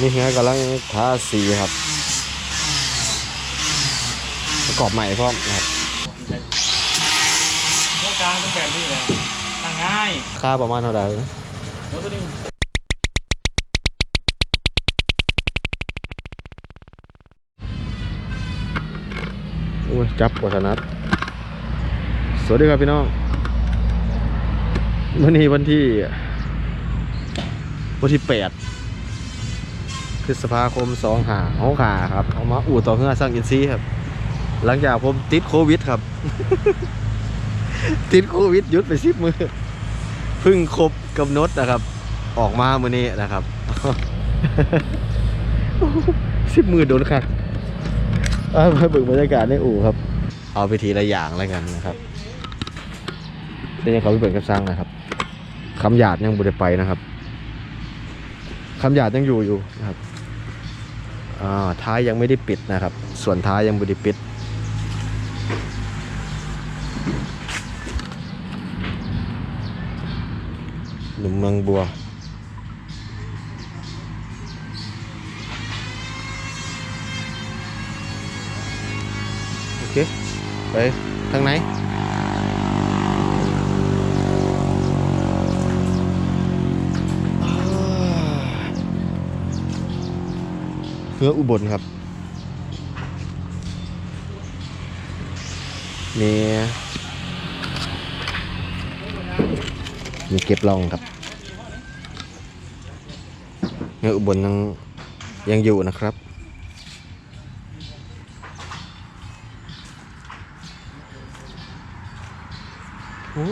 นี่เฮียกำลังทาสีครับ ประกอบใหม่พร้อมนะครับโครงกลางเป็นแบบนี้แหละตั้งง่ายค่าประมาณเท่าไหร่รถตัวนี้อุ้ยจับวัฒนัทสวัสดีครับพี่น้อง วันนี้วันที่ วันที่แปด พฤษภาคมสองหาหกหาครับ เอามาอู่ต่อเพื่อสร้างอินซีครับ หลังจากผมติดโควิดครับ ติดโควิดยุดไปสิบมือเพึ่งครบกำหนดนะครับ ออกมามือนี้นะครับสิบมือโดนคักเอามาเบิ่งบรรยากาศในอู่ครับ เอาไปทีละอย่างแล้วกันนะครับเป็นยังเขาไปเปิดกับสร้างนะครับคำหยาดยังบุได้ไปนะครับคำหยาดยังอยู่อยู่นะครับ ท้ายยังไม่ได้ปิดนะครับ ส่วนท้ายยังบุได้ปิด หนุ่มเมืองบัวโอเคไปทางไหน ออุบลครับมีมีเก็บรองครับเงืออุบลยังยังอยู่นะครับ โอ้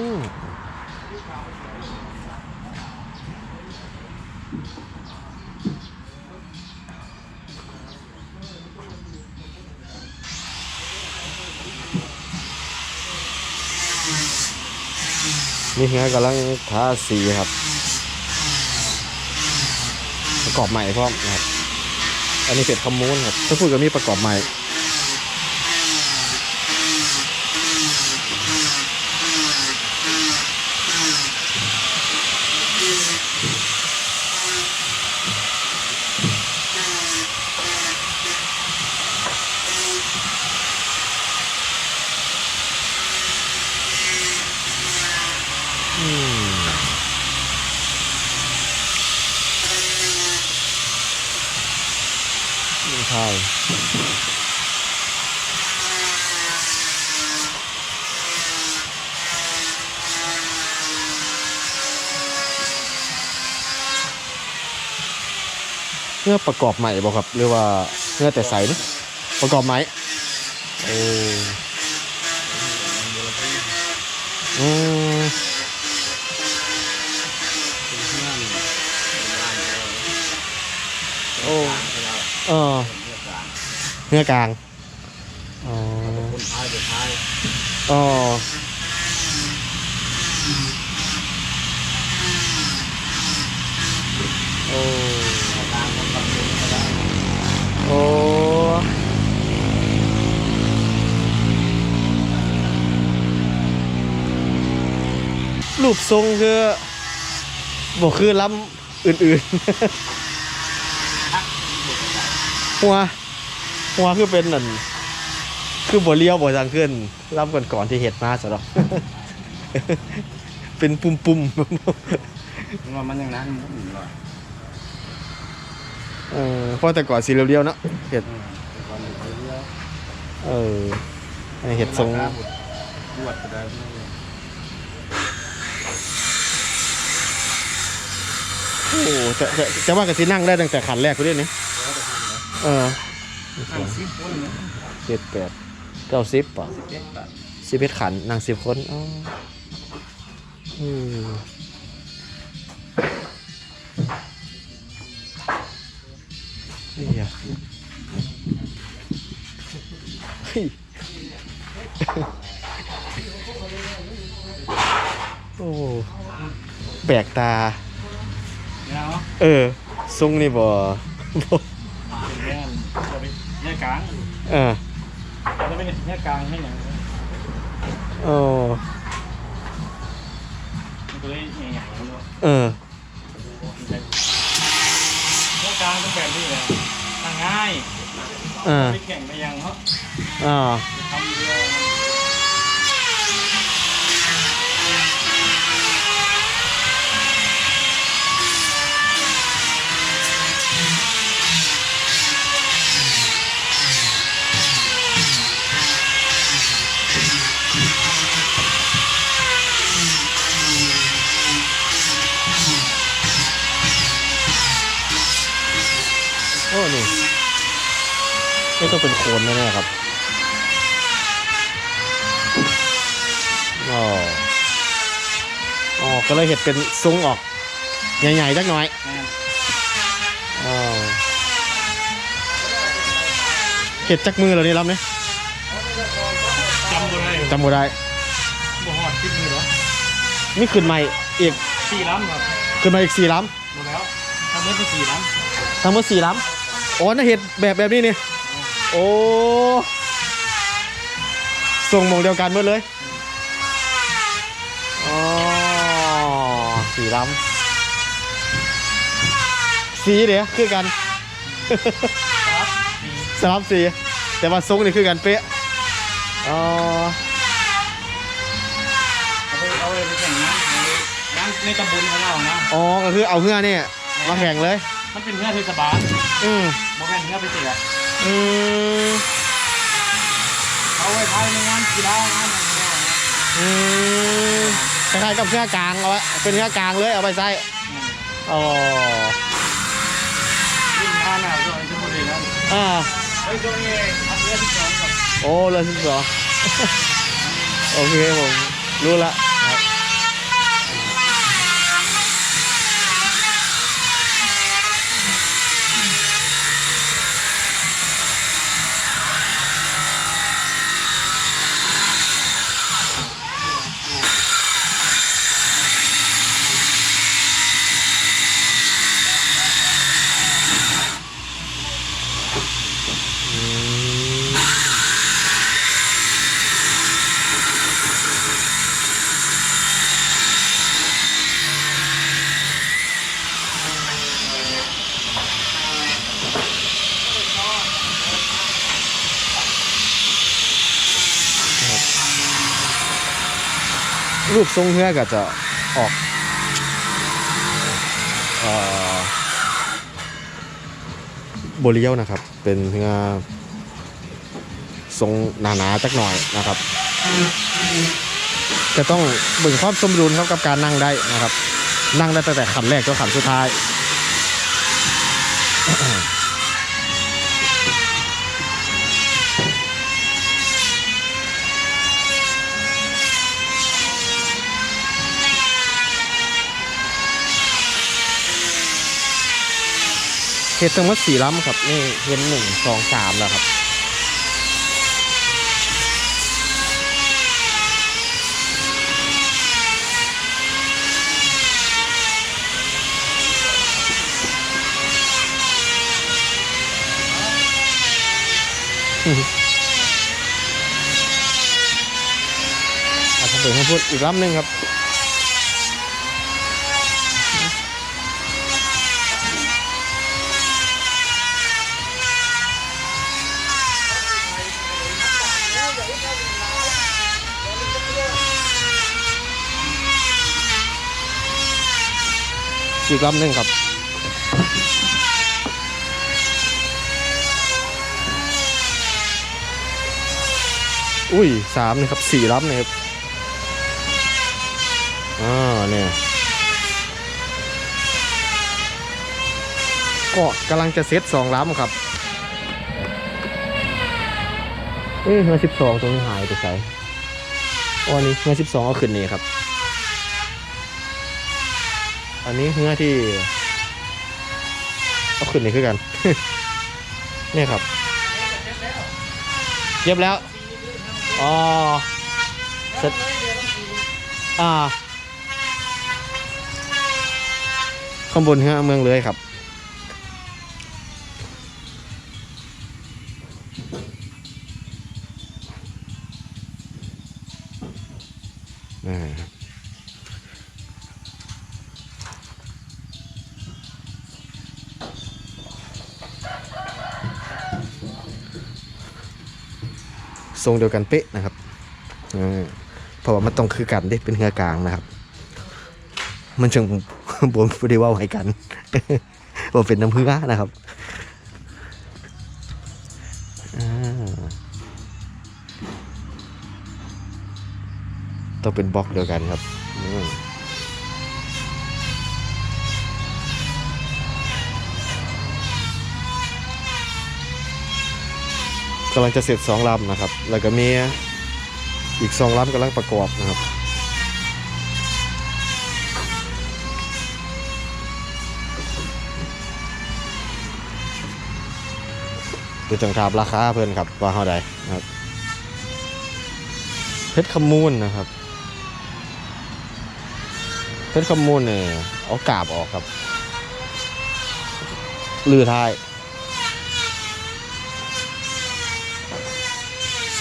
นี่เฮียกำลังทาสีครับ ประกอบใหม่พร้อมนะครับ อันนี้เป็ดคอมมูนครับถ้าพูดกับมีประกอบใหม่ อืมไม่ใช่ เนื้อประกอบใหม่บ่ครับหรือว่าเนื้อแต่ใสนี่ประกอบใหม่โอ้อืมโอ้เออเนื้อกลางอ๋อคนท้ายเดี๋ยวท้ายอ๋อโอ้ อ้รูปทรงคือบอกคือล้ำอื่นๆ หัว หัวคือเป็นนั่น คือบ่เลี้ยวบ่ทางขึ้นรับก่อนก่อนที่เห็ดมาสะดอก เป็นปุ่มปุ่มว่ามันยังนั้นมันอยู่หรอๆ เออเพราะแต่ก่อนสีเรียวๆเนาะเห็ดก่อนไปเลี้ยวเออให้เห็ดทรงบวชไปได้โอ้จะจะจะว่ากันสินั่งได้ตั้งแต่ขันแรกกูด้วยนี่เออนั่งซิปคนเนี่ยเจ็ดแปดเก้าสิบป่ะเจ็ดบาทสิบเอ็ดขันนั่งสิบคนอ๋ออืม อ้แปลกตาเนี่ยเนาะเออทรงนี่บ่บ่เป็นแง่จะเป็นแง่กลางเออจะเป็นแง่กลางให้อย่างโอ้มันก็เลยใหญ่ๆเนาะเออแง่กลางเป็นแบบนี้แหละทางง่ายอ่าไปแข่งไปยังเขาอ่าทำเรือ ต้องเป็นโคนแน่ๆครับอ๋ออ๋อก็เลยเห็ดเป็นซุ้งออก ใหญ่ๆจักหน่อยแม่นอ๋อเห็ดจักมือเหรอนี่รับเนี่ยจำบ่ได้จำบ่ได้บ่หอดคิดมือเหรอนี่ขึ้นใหม่อีกสี่ล้ำครับขึ้นมาอีกสี่ล้หมดแล้วทำเมื่อเป็นสี่ล้ำทั้งหมดสี่ล้ำอ๋อน่าเห็ดแบบแบบนี้นี่ โอ้ส่งหมองเดียวกันหมดเลยอ๋อสี่ล้ำสีเดี๋ยวคือกันำครับสี่สลับสี แต่ว่าทรงนี่คือกันเป๊ะอ๋อเอาไปเอาไปไปแข่งน้ำน้ำในตำบลของเรานะอ๋อก็คือเอาเงื่อเนี่ยมาแข่งเลย มันเป็นเรือเทศบาลอืมบ่แม่นเรือไปเสีย อืมเอาไว้ภายในงานกีฬางานอะไรเนี่ยนะอืมคล้ายๆกับเงื่อกลางเอาไว้เป็นเงื่อกลางเลยเอาไปใส่อืมอ๋อวิ่งงานน่ะช่วงนี้จะพูดเลยนะอ่าเฮ้ยช่วงนี้ทำเรือที่สองกับโอ้เลยสิบสอง โอเคผมรู้ละ รูปทรงเรือก็จะออกโบเลียวนะครับ เป็นเรือทรงหนาๆจักหน่อยนะครับ จะต้องเบิ่งความสมดุลครับกับการนั่งได้นะครับ นั่งได้ตั้งแต่ขันแรกจนขันสุดท้าย เห็ดทั้งหมดสี่ลำครับ นี่เห็นหนึ่งสองสามแล้วครับอาจจะเปิดให้พูดอีกลำหนึ่งครับ อีกลำหนึ่งครับอุ้ยสามนี่ครับสี่ลำนี่ครับอ่าเนี่ยก็กำลังจะเซตสองลำครับ เอ้ยเงินสิบสองตรงนี้หายไปใส่อ๋อนี่เงินสิบสองเอาขึ้นนี่ครับ อันนี้เนื้อที่เอาขึ้นนี่คือกัน เนี่ยครับเย็บแล้ว อ๋อเสร็จอ่าข้างบนเนื้อเมืองเลยครับ ทรงเดียวกันเป๊ะนะครับเพราะว่ามันต้องคือกันได้เป็นเรือกลางนะครับ มันจึงบวมไม่ได้ว่าให้กันว่าเป็นน้ำเพื่อนะครับต้องเป็นบล็อกเดียวกันครับ กำลังจะเสร็จสองลำนะครับ แล้วก็มีอีกสองลำกำลังประกอบนะครับเดี๋ยวจังถามราคาเพื่อนครับว่าเท่าใดนะครับเพชรขมูลนะครับเพชรขมูลเนี่ยเอากาบออกครับลือท้าย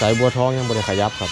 สายบัวทองยังบริขยับครับ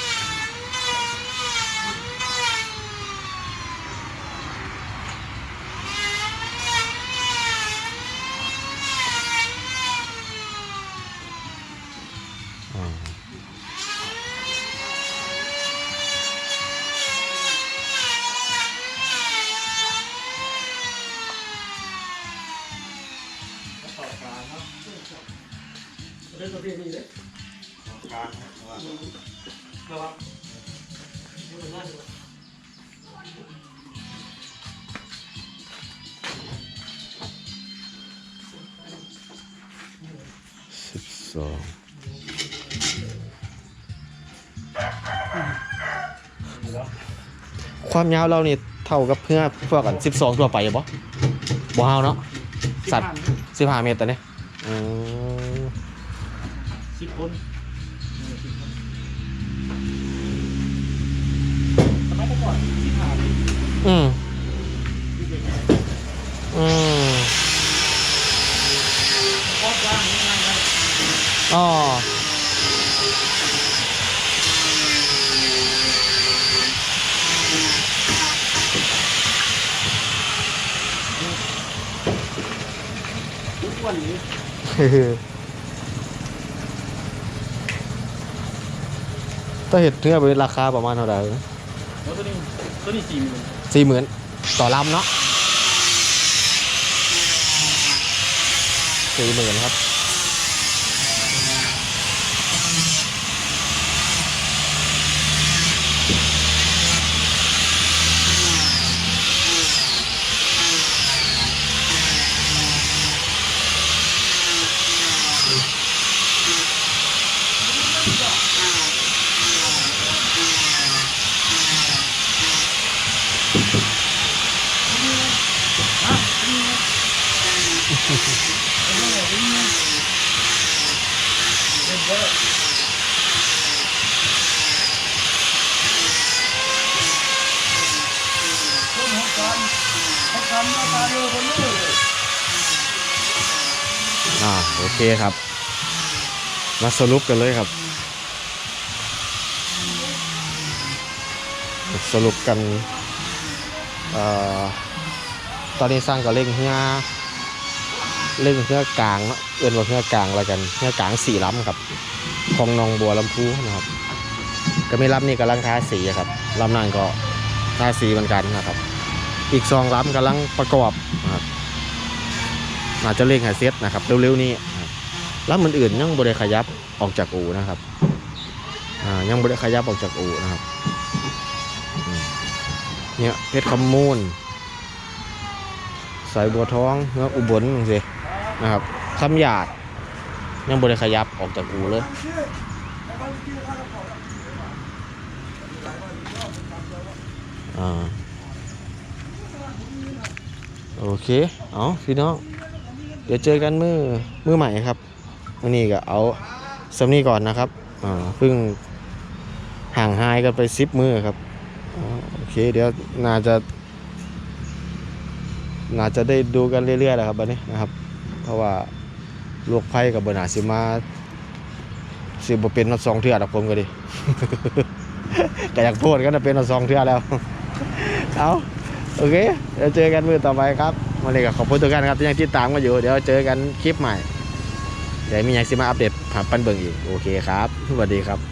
ความยาวเรานี่เท่ากับเพื่อพวกกันสิบสองตัวไปบ่บ่เฮาเนาะสัตว์สิบห้าเมตรแต่เนี่ยอืมสิบคนสมัยแต่ก่อนสิบห้าปีอืมอืมครอบว่างนี่ง่ายเลยอ๋อ ทุกวันนี้ ถ้าเห็ดเนื้อเป็นราคาประมาณเท่าไหร่แล้วตัวนี้ตัวนี้สี่หมื่นสี่หมื่นต่อลำเนาะสี่หมื่นครับ อ่าโอเคครับ มาสรุปกันเลยครับ สรุปกัน เอ่อ ตอนนี้สร้างกับเล่งเฮือ เล่งเฮือกลางเนาะเอื้อนว่าเฮือกลางแล้วกันเฮือกลางสี่ล้ำครับของนองบัวลำพูนะครับ ก็ไม่ล้ำนี่กำลังทาสีครับลำนั่นก็ทาสีเหมือนกันนะครับ อีกสองล้ำกำลังประกอบนะครับอาจจะเร่งหาเซตนะครับเร็วๆนี้นะครับลำอื่นๆยังบริขยับออกจากอู่นะครับอ่ายังบริขยับออกจากอู่นะครับเนี่ยเพชรคำมูลสายบัวท้องเนื้ออุบลสิ นะครับคำหยาดยังบริขยับออกจากอูเลย อ่า โอเค เอาพี่น้อง เดี๋ยวเจอกันมือมือใหม่ครับวันนี้ก็เอาสำนีก่อนนะครับ อ่าเพิ่งห่างหายกันไปซิปมือครับอโอเค เดี๋ยวน่าจะ น่าจะได้ดูกันเรื่อยๆแหละครับบันนี้นะครับ เพราะว่าลูกไพ่กับบนาซิมาสิบเป็นนัดสองเทือดอกผมก็ดีก็อยากโทษกันนะเป็นนัดสองเทือแล้ว เอาโอเค เดี๋ยวเจอกันมือต่อไปครับวันนี้ก็ขอบคุณทุกท่านครับที่ยังติดตามมาอยู่ เดี๋ยวเจอกันคลิปใหม่ เดี๋ยวมีอย่างสิมาอัปเดตผ่านปันเบิงอีก โอเคครับ สวัสดีครับ